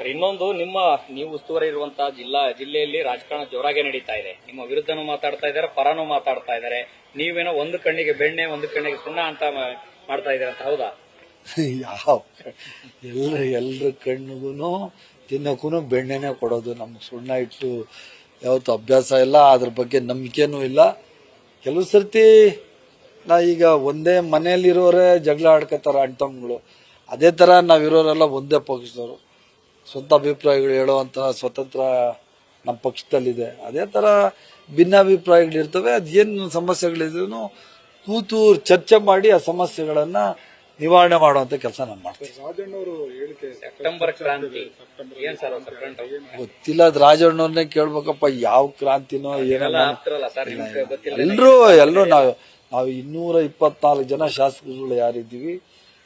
Sir, ಇನ್ನೊಂದು ನಿಮ್ಮ, ನೀವು ಉಸ್ತುವಾರಿ ಇರುವಂತ ಜಿಲ್ಲಾ, ಜಿಲ್ಲೆಯಲ್ಲಿ ರಾಜಕಾರಣ ಜೋರಾಗೆ ನಡೀತಾ ಇದೆ. ನಿಮ್ಮ ವಿರುದ್ಧನೂ ಮಾತಾಡ್ತಾ ಇದ್ದಾರೆ, ಪರನೂ ಮಾತಾಡ್ತಾ ಇದ್ದಾರೆ. ನೀವೇನೋ ಒಂದು ಕಣ್ಣಿಗೆ ಬೆಣ್ಣೆ, ಒಂದು ಕಣ್ಣಿಗೆ ಸುಣ್ಣ ಅಂತ ಮಾಡ್ತಾ ಇದ್ದೀರ ಅಂತ, ಹೌದಾ? ಯಾವ, ಎಲ್ಲ ಎಲ್ರ ಕಣ್ಣಿಗೂ ತಿನ್ನಕ್ಕೂ ಬೆಣ್ಣೆನೇ ಕೊಡೋದು. ನಮ್ಗೆ ಸುಣ್ಣ ಇಟ್ಟು ಯಾವತ್ತು ಅಭ್ಯಾಸ ಇಲ್ಲ, ಅದ್ರ ಬಗ್ಗೆ ನಂಬಿಕೆನೂ ಇಲ್ಲ. ಕೆಲವು ಸರ್ತಿ ನಾ ಈಗ ಒಂದೇ ಮನೆಯಲ್ಲಿರೋರೇ ಜಗಳ ಆಡ್ಕೊಳ್ತಾರೆ ಅಣ್ಣ ತಮ್ಮಗಳು. ಅದೇ ತರ ನಾವಿರೋರೆಲ್ಲ ಒಂದೇ ಪಕ್ಷದವರು. ಸ್ವಂತ ಅಭಿಪ್ರಾಯಗಳು ಹೇಳುವಂತಹ ಸ್ವತಂತ್ರ ನಮ್ಮ ಪಕ್ಷದಲ್ಲಿದೆ. ಅದೇ ತರ ಭಿನ್ನಾಭಿಪ್ರಾಯಗಳಿರ್ತವೆ ಅದೇನು ಸಮಸ್ಯೆಗಳಿದ್ರು ಕೂತು ಚರ್ಚೆ ಮಾಡಿ ಆ ಸಮಸ್ಯೆಗಳನ್ನ ನಿವಾರಣೆ ಮಾಡುವಂತ ಕೆಲಸ ನಾನು ಮಾಡ್ತೀನಿ. ಸೆಪ್ಟೆಂಬರ್ ಕ್ರಾಂತಿ. ಏನ್ ಸರ್ ಸೆಪ್ಟೆಂಬರ್ ಗೊತ್ತಿಲ್ಲ ಅದು ರಾಜಣ್ಣವ್ರನ್ನೇ ಕೇಳ್ಬೇಕಪ್ಪ ಯಾವ ಕ್ರಾಂತಿನೋ ಏನೋ ಎಲ್ರು ಎಲ್ಲರೂ ನಾವು ನಾವು ಇನ್ನೂರ ಇಪ್ಪತ್ನಾಲ್ಕು ಜನ ಶಾಸಕರುಗಳು ಯಾರಿದ್ದೀವಿ.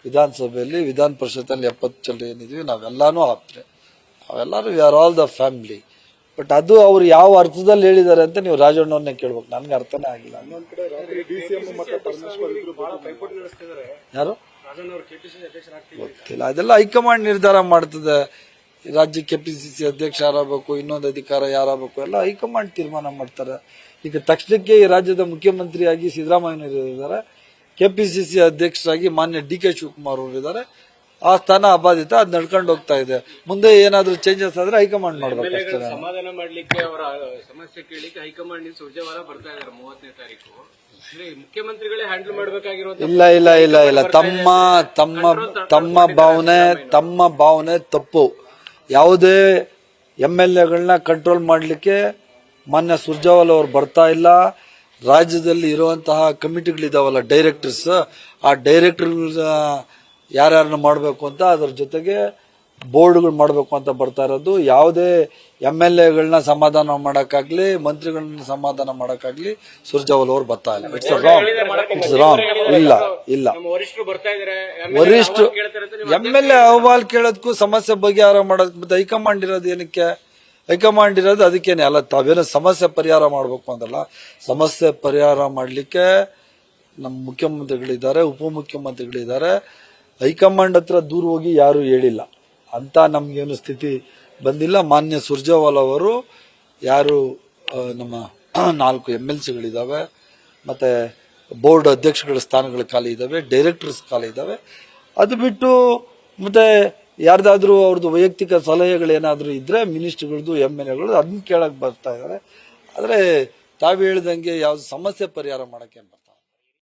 ವಿಧಾನಸಭೆಯಲ್ಲಿ ವಿಧಾನ ಪರಿಷತ್ತಲ್ಲಿ ಎಪ್ಪತ್ತು ಜನ ಏನಿದ್ವಿ ನಾವೆಲ್ಲಾನು ಆಪ್ರೆ ನಾವೆಲ್ಲರೂ we are all the family but ಅದು ಅವ್ರು ಯಾವ ಅರ್ಥದಲ್ಲಿ ಹೇಳಿದ್ದಾರೆ ಅಂತ ನೀವು ರಾಜಣ್ಣವ್ರನ್ನೇ ಕೇಳ್ಬೇಕು. ನನ್ಗೆ ಅರ್ಥನೇ ಆಗಿಲ್ಲ. ಯಾರು? ಗೊತ್ತಿಲ್ಲ. ಅದೆಲ್ಲ ಹೈಕಮಾಂಡ್ ನಿರ್ಧಾರ ಮಾಡ್ತದೆ. ರಾಜ್ಯ ಸಿ ಅಧ್ಯಕ್ಷ ಯಾರಾಗಬೇಕು ಇನ್ನೊಂದು ಅಧಿಕಾರ ಯಾರಾಗಬೇಕು ಎಲ್ಲ ಹೈಕಮಾಂಡ್ ತೀರ್ಮಾನ ಮಾಡ್ತಾರೆ. ಈಗ ತಕ್ಷಣಕ್ಕೆ ಈ ರಾಜ್ಯದ ಮುಖ್ಯಮಂತ್ರಿಯಾಗಿ ಸಿದ್ದರಾಮಯ್ಯನವರು ಇದ್ದಾರೆ. ಕೆಪಿಸಿಸಿ ಅಧ್ಯಕ್ಷರಾಗಿ ಮಾನ್ಯ ಡಿ ಕೆ ಶಿವಕುಮಾರ್ ಅವರು ಇದ್ದಾರೆ. ಆ ಸ್ಥಾನ ಅಬಾಧಿತ ಅದ್ ನಡ್ಕೊಂಡು ಹೋಗ್ತಾ ಇದೆ. ಮುಂದೆ ಏನಾದ್ರೂ ಚೇಂಜಸ್ ಆದ್ರೆ ಹೈಕಮಾಂಡ್ ಮಾಡ್ಬೇಕು ಸಮಾಧಾನ ಮಾಡ್ಲಿಕ್ಕೆ ಅವರ ಸಮಸ್ಯೆ ಕೇಳಿಕ್ಕೆ ಹೈಕಮಾಂಡ್ ಸುರ್ಜೇವಾಲ ಬರ್ತಾ ಇದಾರೆ ಮೂವತ್ತನೇ ತಾರೀಕು. ಮುಖ್ಯಮಂತ್ರಿಗಳೇ ಹ್ಯಾಂಡಲ್ ಇಲ್ಲ ಇಲ್ಲ ಇಲ್ಲ ಇಲ್ಲ. ತಮ್ಮ ತಮ್ಮ ತಮ್ಮ ಭಾವನೆ ತಮ್ಮ ಭಾವನೆ ತಪ್ಪು. ಯಾವುದೇ ಎಂ ಎಲ್ ಎಗಳನ್ನ ಕಂಟ್ರೋಲ್ ಮಾಡಲಿಕ್ಕೆ ಮಾನ್ಯ ಸುರ್ಜಾವಾಲ ಅವ್ರು ಬರ್ತಾ ಇಲ್ಲ. ರಾಜ್ಯದಲ್ಲಿ ಇರುವಂತಹ ಕಮಿಟಿಗಳಿದಾವಲ್ಲ ಡೈರೆಕ್ಟರ್ಸ್ ಆ ಡೈರೆಕ್ಟರ್ ಯಾರ್ಯಾರನ್ನ ಮಾಡಬೇಕು ಅಂತ ಅದ್ರ ಜೊತೆಗೆ ಬೋರ್ಡ್ಗಳು ಮಾಡಬೇಕು ಅಂತ ಬರ್ತಾ ಇರೋದು. ಯಾವುದೇ ಎಂ ಎಲ್ ಎಗಳನ್ನ ಸಮಾಧಾನ ಮಾಡೋಕ್ಕಾಗ್ಲಿ, ಮಂತ್ರಿಗಳನ್ನ ಸಮಾಧಾನ ಮಾಡೋಕ್ಕಾಗ್ಲಿ ಸುರ್ಜಾವಲ್ ಅವ್ರು ಬರ್ತಾ ಇಲ್ಲ. ಇಟ್ಸ್ ರಾಂಗ್ ಇಟ್ಸ್ ರಾಂಗ್ ಇಲ್ಲ ಇಲ್ಲ. ವರಿಷ್ಠ ಎಂ ಎಲ್ ಎ ಅಹವಾಲ್ ಕೇಳೋದಕ್ಕೂ ಸಮಸ್ಯೆ ಬಗೆಹಾರ ಮಾಡೋದಕ್ಕೆ ಮತ್ತೆ ಹೈಕಮಾಂಡ್ ಇರೋದು ಏನಕ್ಕೆ? ಹೈಕಮಾಂಡ್ ಇರೋದು ಅದಕ್ಕೇನೆ ಅಲ್ಲ, ತಾವೇನೋ ಸಮಸ್ಯೆ ಪರಿಹಾರ ಮಾಡಬೇಕು ಅಂತಲ್ಲ ಸಮಸ್ಯೆ ಪರಿಹಾರ ಮಾಡ್ಲಿಕ್ಕೆ ನಮ್ಮ ಮುಖ್ಯಮಂತ್ರಿಗಳಿದ್ದಾರೆ, ಉಪಮುಖ್ಯಮಂತ್ರಿಗಳಿದ್ದಾರೆ. ಹೈಕಮಾಂಡ್ ಹತ್ರ ದೂರ ಹೋಗಿ ಯಾರು ಹೇಳಿಲ್ಲ. ಅಂತ ನಮ್ಗೇನು ಸ್ಥಿತಿ ಬಂದಿಲ್ಲ. ಮಾನ್ಯ ಸುರ್ಜೇವಾಲ್ ಅವರು ಯಾರು ನಮ್ಮ ನಾಲ್ಕು ಎಂ ಎಲ್ ಸಿಗಳಿದ್ದಾವೆ ಮತ್ತೆ ಬೋರ್ಡ್ ಅಧ್ಯಕ್ಷಗಳ ಸ್ಥಾನಗಳು ಖಾಲಿ ಇದ್ದಾವೆ ಡೈರೆಕ್ಟರ್ಸ್ ಖಾಲಿ ಇದ್ದಾವೆ ಅದು ಬಿಟ್ಟು ಮತ್ತೆ ಯಾರ್ದಾದ್ರೂ ಅವ್ರದ್ದು ವೈಯಕ್ತಿಕ ಸಲಹೆಗಳೇನಾದ್ರೂ ಇದ್ದರೆ ಮಿನಿಸ್ಟ್ರ್ಗಳದ್ದು ಎಂ ಎಲ್ ಎಗಳು ಅದನ್ನ ಕೇಳಕ್ ಬರ್ತಾ ಇದ್ದಾರೆ ಆದರೆ ತಾವು ಹೇಳ್ದಂಗೆ ಯಾವುದು ಸಮಸ್ಯೆ ಪರಿಹಾರ ಮಾಡಕ್ಕೆ